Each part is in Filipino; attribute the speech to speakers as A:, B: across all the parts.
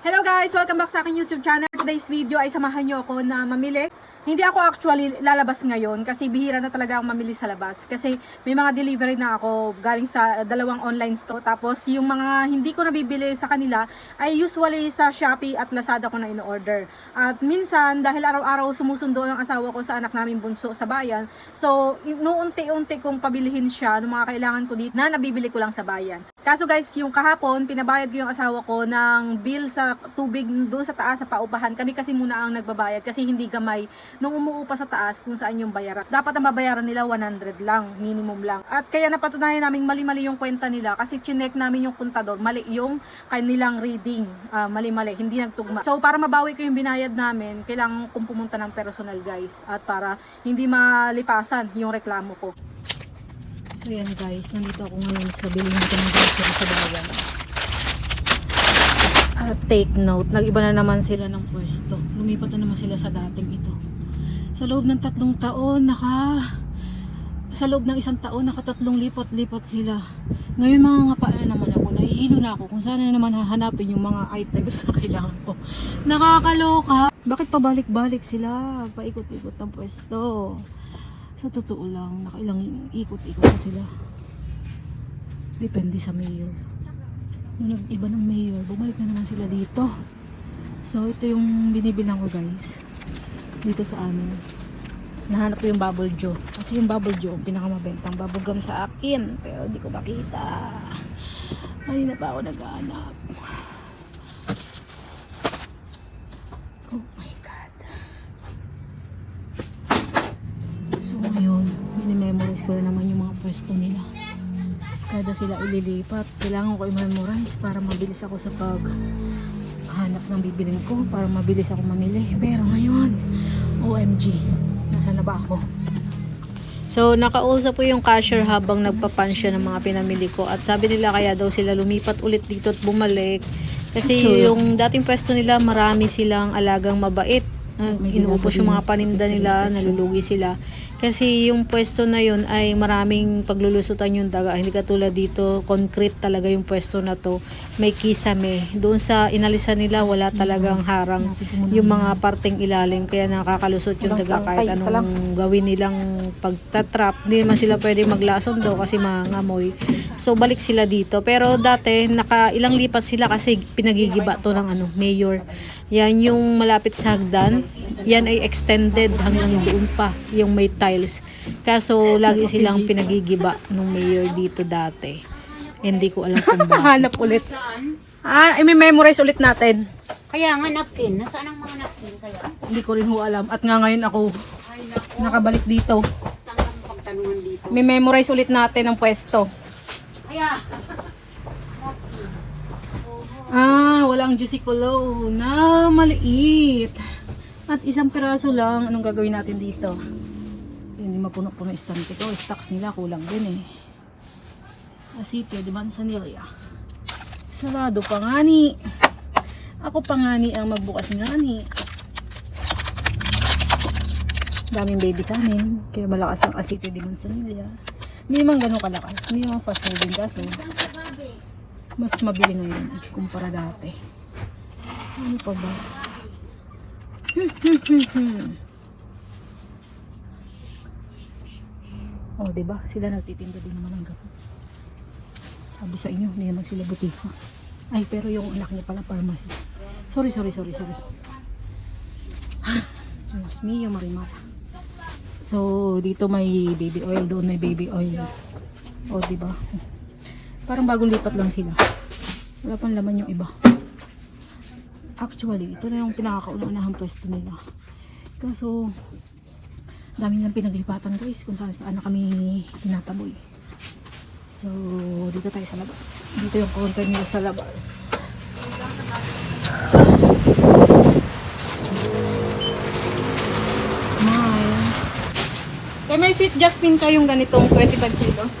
A: Hello guys! Welcome back sa aking YouTube channel. Today's video ay samahan nyo ako na mamili. Hindi ako actually lalabas ngayon kasi bihira na talaga ang mamili sa labas. Kasi may mga delivery na ako galing sa dalawang online store. Tapos yung mga hindi ko nabibili sa kanila ay usually sa Shopee at Lazada ko na in-order. At minsan dahil araw-araw sumusundo yung asawa ko sa anak namin bunso sa bayan. So inuunti-unti kong pabilihin siya ng mga kailangan ko dito na nabibili ko lang sa bayan. Kaso guys, yung kahapon, pinabayad ko yung asawa ko ng bill sa tubig doon sa taas sa paupahan. Kami kasi muna ang nagbabayad kasi hindi gamay nung umuupa sa taas kung saan yung bayaran. Dapat ang babayaran nila 100 lang, minimum lang. At kaya napatunayan namin mali-mali yung kwenta nila kasi chinek namin yung kontador, mali yung kanilang reading. Ah, mali-mali, hindi nagtugma. So para mabawi ko yung binayad namin, kailangan kong pumunta ng personal guys at para hindi malipasan yung reklamo ko. So yan guys, nandito ako ngayon sa bilhin ko ng grocery sa bayan. At take note, nag-iba na naman sila ng pwesto. Lumipat na naman sila sa dating ito. Sa loob ng tatlong taon, naka... Sa loob ng isang taon, nakatatlong lipat-lipat sila. Ngayon mga nga na naman ako, naiilo na ako kung saan na naman hahanapin yung mga items na kailangan ko. Nakakaloka! Bakit pabalik-balik sila? Paikot-ikot ng pwesto. Sa totoo lang, nakailang ikot-ikot na sila. Depende sa mayor. Nung nag-iba ng mayor, bumalik na naman sila dito. So, ito yung binibilang ko guys. Dito sa amin. Nahanap ko yung bubble joe. Kasi yung bubble joe, ang pinakamabentang bubble gum sa akin. Pero hindi ko makita. Kanina pa ako naghahanap. Oh my God. So ngayon, minimemorize ko na naman yung mga pwesto nila. Kada sila ililipat, kailangan ko i-memorize para mabilis ako sa pag hanap ng bibiling ko, para mabilis ako mamili. Pero ngayon, OMG, nasa na ba ako? So, nakausap ko yung cashier habang nagpapansya ng mga pinamili ko. At sabi nila kaya daw sila lumipat ulit dito at bumalik. Kasi yung dating pwesto nila, marami silang alagang mabait. Inuupos yung mga paninda nila, nalulugi sila. Kasi yung pwesto na yun ay maraming paglulusutan yung daga. Hindi katulad dito, concrete talaga yung pwesto na to. May kisame. Doon sa inalisan nila, wala talagang harang yung mga parteng ilalim. Kaya nakakalusot yung daga kahit anong gawin nilang pagtatrap. Hindi naman sila pwede maglason daw kasi mangamoy. So balik sila dito. Pero dati, naka ilang lipat sila kasi pinagigiba to ng ano, mayor. Yan yung malapit sa hagdan. Yan ay extended hanggang doon pa, yung may tiles. Kaso lagi silang pinagigiba nung mayor dito dati. Hindi ko alam kung bakit. Hanap ulit. Ah, i-memorize ulit natin.
B: Kaya nga napkin. Nasaan ang mga napkin kaya?
A: Hindi ko rin ho alam. At nga ngayon ako
B: Ay naku,
A: nakabalik dito.
B: saan pagtanungan dito?
A: May memorize ulit natin ang pwesto.
B: Kaya,
A: Ah, walang juicy kulo na maliit. At isang piraso lang. Anong gagawin natin dito? Mapuno-puno stand ko. Stocks nila kulang din eh. Asitio de Manzanilla. Sarado pa nga ni. Ako pa nga ni ang magbukas nga ni. Daming baby sa amin. Kaya malakas ang asitio de Manzanilla. Hindi naman ganun kalakas. Hindi naman fast moving kaso mas mabili ngayon kumpara dati. Ano pa ba? Oh, 'di ba? Sila nagtitinda din naman ng gamot. Sabi sa inyo, hindi naman sila butika. Ay, pero yung anak niya pala pharmacist. Sorry, sorry, sorry, sorry. Diyos mio, Marimar. So, dito may baby oil, doon may baby oil. O, oh, di ba? Parang bagong lipat lang sila. Wala pang laman yung iba. Actually, ito na yung pinakakaunahang pwesto nila. Kaso, dami lang pinaglipatan guys kung saan saan kami tinataboy. So, dito tayo sa labas. Dito yung counter nila sa labas. Smile. Kaya may sweet jasmine kayong ganitong 25 kilos.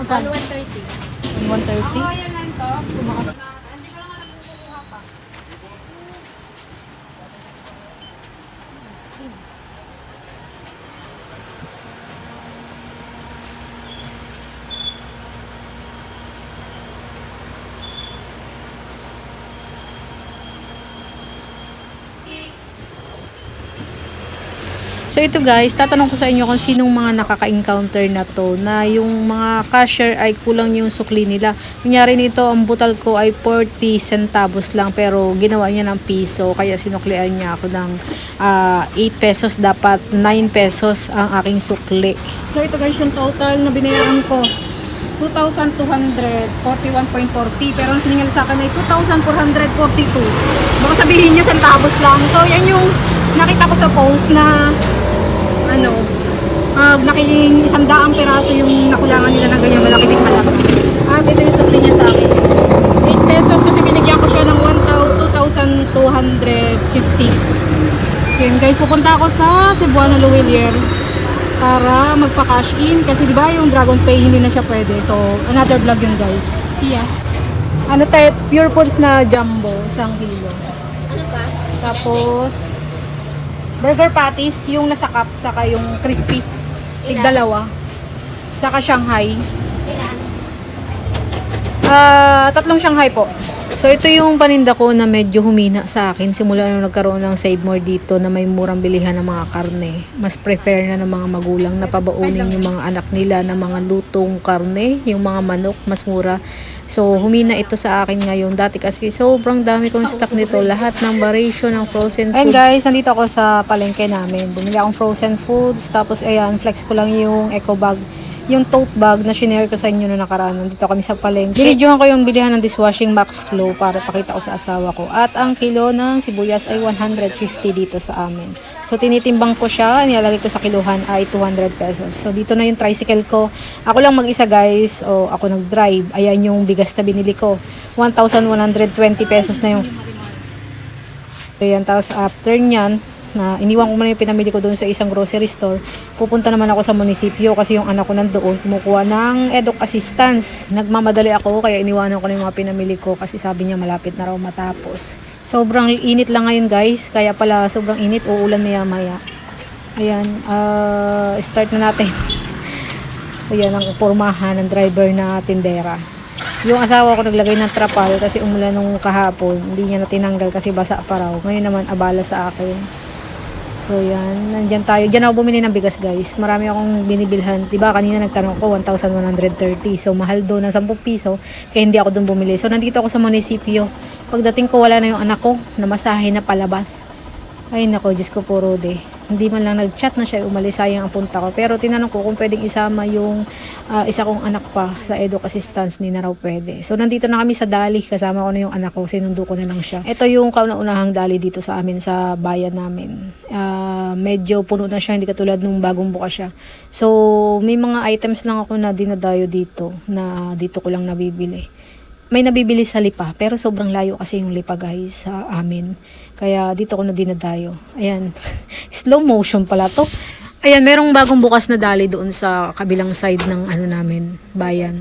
A: Magkano?
B: 130.
A: 130?
B: yan lang to.
A: Tumakas. So ito guys, tatanong ko sa inyo kung sinong mga nakaka-encounter na to na yung mga cashier ay kulang yung sukli nila. Kunyari nito, ang butal ko ay 40 centavos lang pero ginawa niya ng piso kaya sinuklian niya ako ng ah, 8 pesos. Dapat 9 pesos ang aking sukli. So ito guys, yung total na binayaran ko. 2,241.40 pero ang siningil sa akin ay 2,442 baka sabihin niya centavos lang so yan yung nakita ko sa post na ano uh, nakiling isang daang piraso yung nakulangan nila ng ganyan malaki din malaki at ito yung sukli niya sa akin 8 pesos kasi binigyan ko siya ng 1,250 so yun guys pupunta ako sa Cebuano Luwilier para magpa-cash in kasi di ba yung Dragon Pay hindi na siya pwede. So another vlog yun guys. See ya. Ano tayo, pure foods na jumbo, isang kilo.
B: Ano ba?
A: Tapos burger patties, yung nasa cup, saka yung crispy. Tig dalawa. Saka Shanghai. Ah, tatlong Shanghai po. So ito yung paninda ko na medyo humina sa akin simula nung nagkaroon ng Save More dito na may murang bilihan ng mga karne. Mas prefer na ng mga magulang na pabaunin yung mga anak nila ng mga lutong karne, yung mga manok, mas mura. So humina ito sa akin ngayon. Dati kasi sobrang dami kong stock nito. Lahat ng variation ng frozen foods. And guys, nandito ako sa palengke namin. Bumili akong frozen foods. Tapos ayan, flex ko lang yung eco bag yung tote bag na shinare ko sa inyo noong nakaraan. Nandito kami sa palengke. Binidyohan ko yung bilihan ng dishwashing Max Glow para pakita ko sa asawa ko. At ang kilo ng sibuyas ay 150 dito sa amin. So tinitimbang ko siya, nilalagay ko sa kiluhan ay 200 pesos. So dito na yung tricycle ko. Ako lang mag-isa guys, o ako nag-drive. Ayan yung bigas na binili ko. 1,120 pesos na yung So yan, tapos after nyan, na iniwan ko muna yung pinamili ko doon sa isang grocery store. Pupunta naman ako sa munisipyo kasi yung anak ko nandoon kumukuha ng eduk assistance. Nagmamadali ako kaya iniwanan ko na yung mga pinamili ko kasi sabi niya malapit na raw matapos. Sobrang init lang ngayon guys, kaya pala sobrang init, uulan maya maya. Ayan, ah, start na natin. Ayan ang pormahan ng driver na tindera. Yung asawa ko naglagay ng trapal kasi umulan nung kahapon. Hindi niya na tinanggal kasi basa pa raw. Ngayon naman abala sa akin. So yan, nandyan tayo. Diyan ako bumili ng bigas guys. Marami akong binibilhan. Diba kanina nagtanong ko 1,130. So mahal doon ng 10 piso. Kaya hindi ako doon bumili. So nandito ako sa munisipyo. Pagdating ko wala na yung anak ko. Namasahe na palabas. Ay nako, Diyos ko po Rode. Hindi man lang nag-chat na siya umalis, sayang ang punta ko. Pero tinanong ko kung pwedeng isama yung ah, isa kong anak pa sa eduk assistance, ni na raw pwede. So nandito na kami sa Dali, kasama ko na yung anak ko, sinundo ko na lang siya. Ito yung kauna-unahang Dali dito sa amin, sa bayan namin. Ah, medyo puno na siya, hindi katulad nung bagong bukas siya. So may mga items lang ako na dinadayo dito, na dito ko lang nabibili may nabibili sa Lipa, pero sobrang layo kasi yung Lipa guys sa amin. Kaya dito ko na dinadayo. Ayan, slow motion pala to. Ayan, merong bagong bukas na dali doon sa kabilang side ng ano namin, bayan.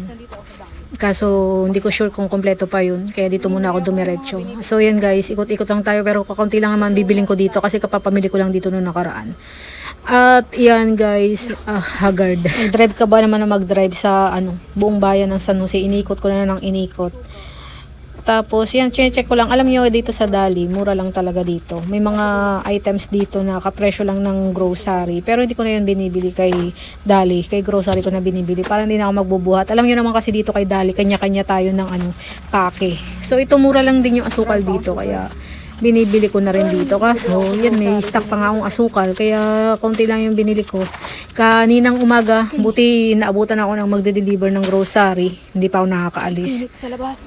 A: Kaso hindi ko sure kung kompleto pa yun. Kaya dito muna ako dumiretso. So yan guys, ikot-ikot lang tayo pero kakaunti lang naman bibiling ko dito kasi kapapamili ko lang dito noong nakaraan. At yan guys, ah, haggard. Drive ka ba naman na mag-drive sa ano, buong bayan ng San Jose? Inikot ko na ng inikot. Tapos yan, check ko lang. Alam niyo dito sa Dali, mura lang talaga dito. May mga items dito na kapresyo lang ng grocery. Pero hindi ko na yun binibili kay Dali. Kay grocery ko na binibili. Para hindi na ako magbubuhat. Alam niyo naman kasi dito kay Dali, kanya-kanya tayo ng ano, pake. So ito mura lang din yung asukal dito. Kaya binibili ko na rin dito. Kaso, yan, may stock pa nga akong asukal. Kaya, konti lang yung binili ko. Kaninang umaga, buti naabutan ako ng magde-deliver ng grocery. Hindi pa ako nakakaalis.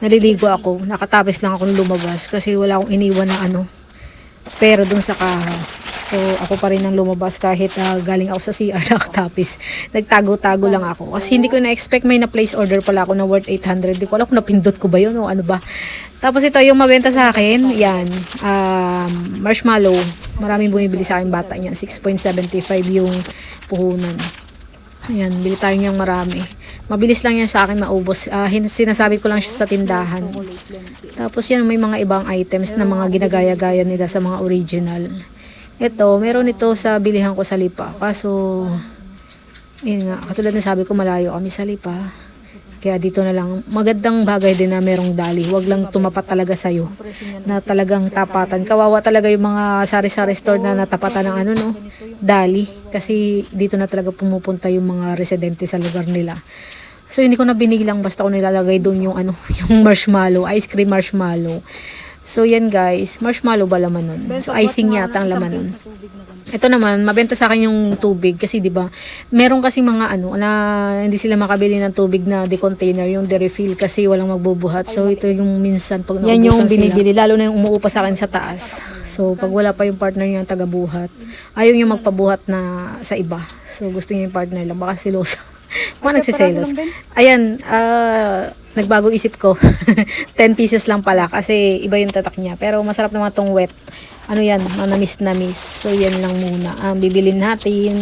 A: Naliligo ako. Nakatapis lang ako lumabas. Kasi wala akong iniwan na ano, pera dun sa kaha. So, ako pa rin ang lumabas kahit ah, galing ako sa CR nakatapis. Nagtago-tago lang ako. Kasi hindi ko na-expect may na-place order pala ako na worth 800. Hindi ko alam kung napindot ko ba yun o ano ba. Tapos ito yung mabenta sa akin. Yan. Um, marshmallow. Maraming bumibili sa akin bata niyan. 6.75 yung puhunan. Ayan, bili tayo niyang marami. Mabilis lang yan sa akin maubos. Ah, hin- sinasabi ko lang siya sa tindahan. Tapos yan, may mga ibang items na mga ginagaya-gaya nila sa mga original. Ito, meron ito sa bilihan ko sa Lipa. Kaso, yun nga, katulad na sabi ko, malayo kami sa Lipa. Kaya dito na lang, magandang bagay din na merong dali. Huwag lang tumapat talaga sa'yo na talagang tapatan. Kawawa talaga yung mga sari-sari store na natapatan ng ano no, dali. Kasi dito na talaga pumupunta yung mga residente sa lugar nila. So hindi ko na binilang basta ko nilalagay doon yung ano, yung marshmallow, ice cream marshmallow. So yan guys, marshmallow ba laman nun? So icing yata ang laman nun. Ito naman, mabenta sa akin yung tubig kasi 'di ba? Meron kasi mga ano na hindi sila makabili ng tubig na de-container, yung de-refill kasi walang magbubuhat. So ito yung minsan pag Yan yung binibili lalo na yung umuupa sa akin sa taas. So pag wala pa yung partner niya taga-buhat, ayaw niya magpabuhat na sa iba. So gusto niya yung partner lang baka silosa. Mga nagsiselos. Ayan, ah, nagbago isip ko. 10 pieces lang pala kasi iba yung tatak niya. Pero masarap naman tong wet. Ano yan, manamis-namis. So yan lang muna. Ang bibilin natin.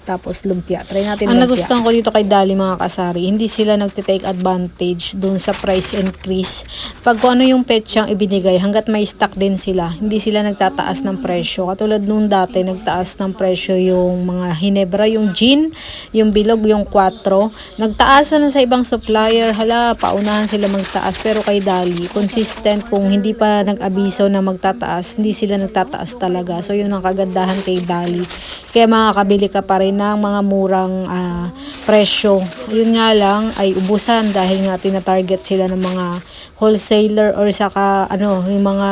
A: Tapos lumpia. Try natin
C: Ang
A: lumpia.
C: nagustuhan ko dito kay Dali mga kasari, hindi sila nagtitake advantage dun sa price increase. Pag kung ano yung petsang ibinigay, hanggat may stock din sila, hindi sila nagtataas ng presyo. Katulad nung dati, nagtaas ng presyo yung mga hinebra, yung gin, yung bilog, yung 4. Nagtaas na sa ibang supplier, hala, paunahan sila magtaas. Pero kay Dali, consistent kung hindi pa nag-abiso na magtataas, hindi sila nagtataas talaga. So yun ang kagandahan kay Dali. Kaya makakabili ka pa rin ng mga murang ah, presyo. Yun nga lang ay ubusan dahil nga tina-target sila ng mga wholesaler or saka ano, yung mga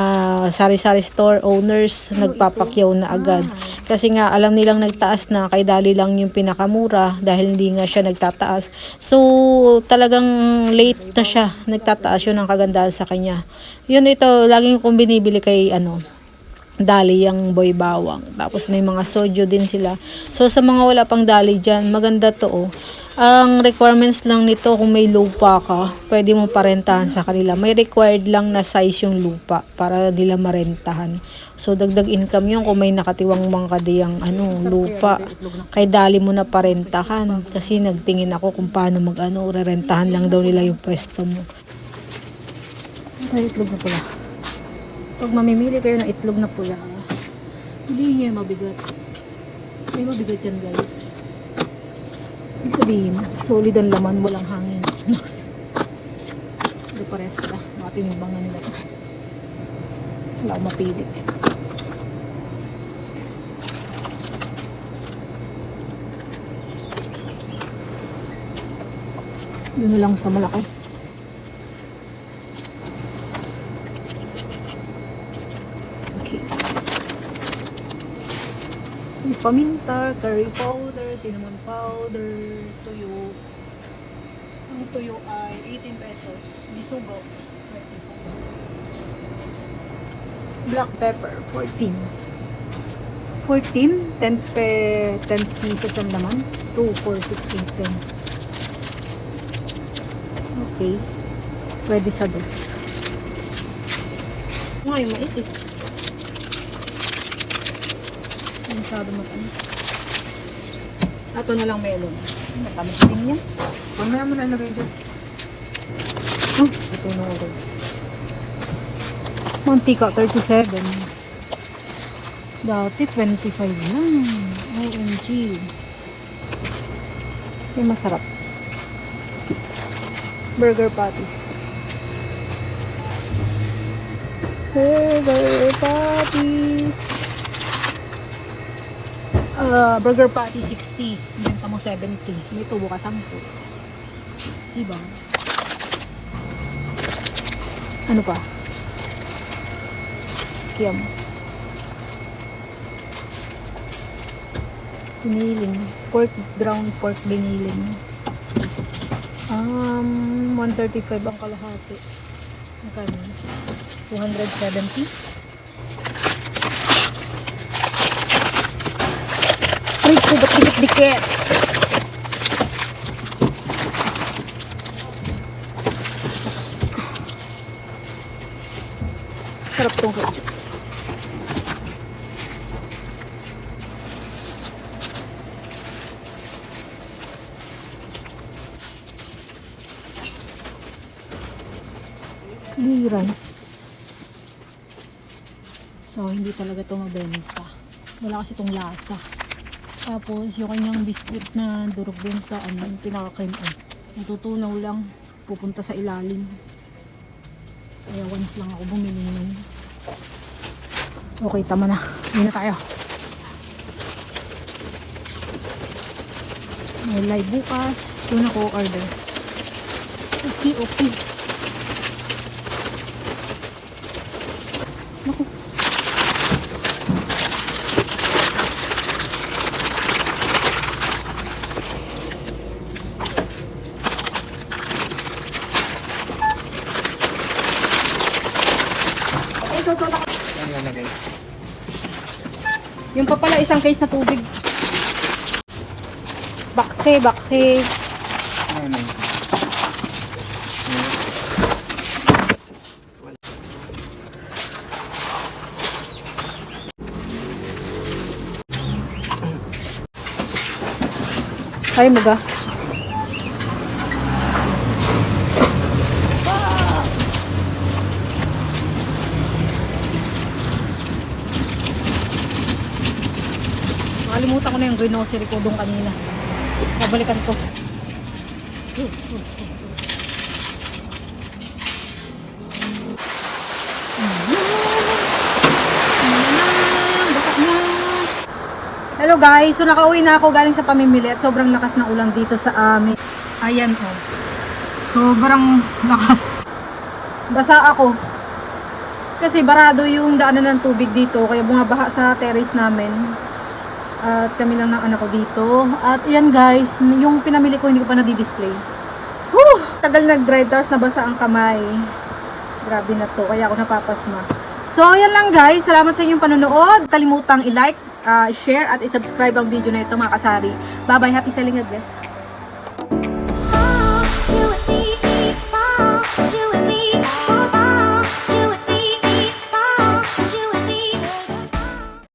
C: sari-sari store owners nagpapakyaw na agad. Kasi nga alam nilang nagtaas na kay Dali lang yung pinakamura dahil hindi nga siya nagtataas. So talagang late na siya nagtataas yun ang kagandahan sa kanya. Yun ito, laging kong binibili kay ano, dali yung boy bawang. Tapos may mga sojo din sila. So sa mga wala pang dali dyan, maganda to oh. Ang requirements lang nito kung may lupa ka, pwede mo parentahan sa kanila. May required lang na size yung lupa para nila marentahan. So dagdag income yun kung may nakatiwang mga kadiyang ano, lupa. Kay dali mo na parentahan kasi nagtingin ako kung paano mag ano, rerentahan lang daw nila yung pwesto mo.
A: Ay, itlog na pula. Pag mamimili kayo ng itlog na pula, hindi yung mabigat. May mabigat yan guys. Ibig sabihin, solid ang laman, walang hangin. Naks. Hindi pares pala. Mga tinimbangan nila to. Wala akong mapili. Doon lang sa malaki. Paminta, curry powder, cinnamon powder, tuyo. Ang tuyo ay 18 pesos. Bisugo, 25. Black pepper, 14. 14, 10, pe, 10 pieces ang laman. 2, 4, 16, 10. Okay. Pwede sa dos. Nga yung mais. Masyado matamis. Ato na lang melon. Matamis din yan.
B: Mamaya mo na ilagay dyan.
A: Oh, ito na ulit. Mantika, 37. Dati, 25 lang. OMG. Kasi masarap. Burger patties. Burger patties. Ah, burger patty 60. Benta mo 70. May tubo ka 10. Diba? Ano pa? Kiam. Biniling. Pork, ground pork biniling. Um, 135 ang kalahati. Ang kanin. 270. Ko ba't dikit-dikit? Sarap tong ketchup. Clearance. So, hindi talaga ito mabenta. Wala kasi itong lasa. Tapos, yung kanyang biscuit na durog dun sa ano, yung pinaka-cream. Natutunaw lang. Pupunta sa ilalim. Kaya once lang ako bumili nun. Okay, tama na. Hindi na tayo. May live bukas. Doon ako order. Okay, okay. Yung pa pala isang case na tubig. Bakse, bakse. Kaya mo ga? Nakalimutan ko na yung grocery ko doon kanina. Babalikan ko. Hello guys, so nakauwi na ako galing sa pamimili at sobrang lakas ng ulan dito sa amin. Ayan oh. Sobrang lakas. Basa ako. Kasi barado yung daanan ng tubig dito kaya bumabaha sa terrace namin. At kami lang ng anak ko dito. At yan guys, yung pinamili ko hindi ko pa na-display. Whew! Tagal nag-dry tapos nabasa ang kamay. Grabe na to, kaya ako napapasma. So, yan lang guys. Salamat sa inyong panonood. Kalimutang i-like, ah, share at i-subscribe ang video na ito mga kasari. Bye-bye. Happy selling God bless.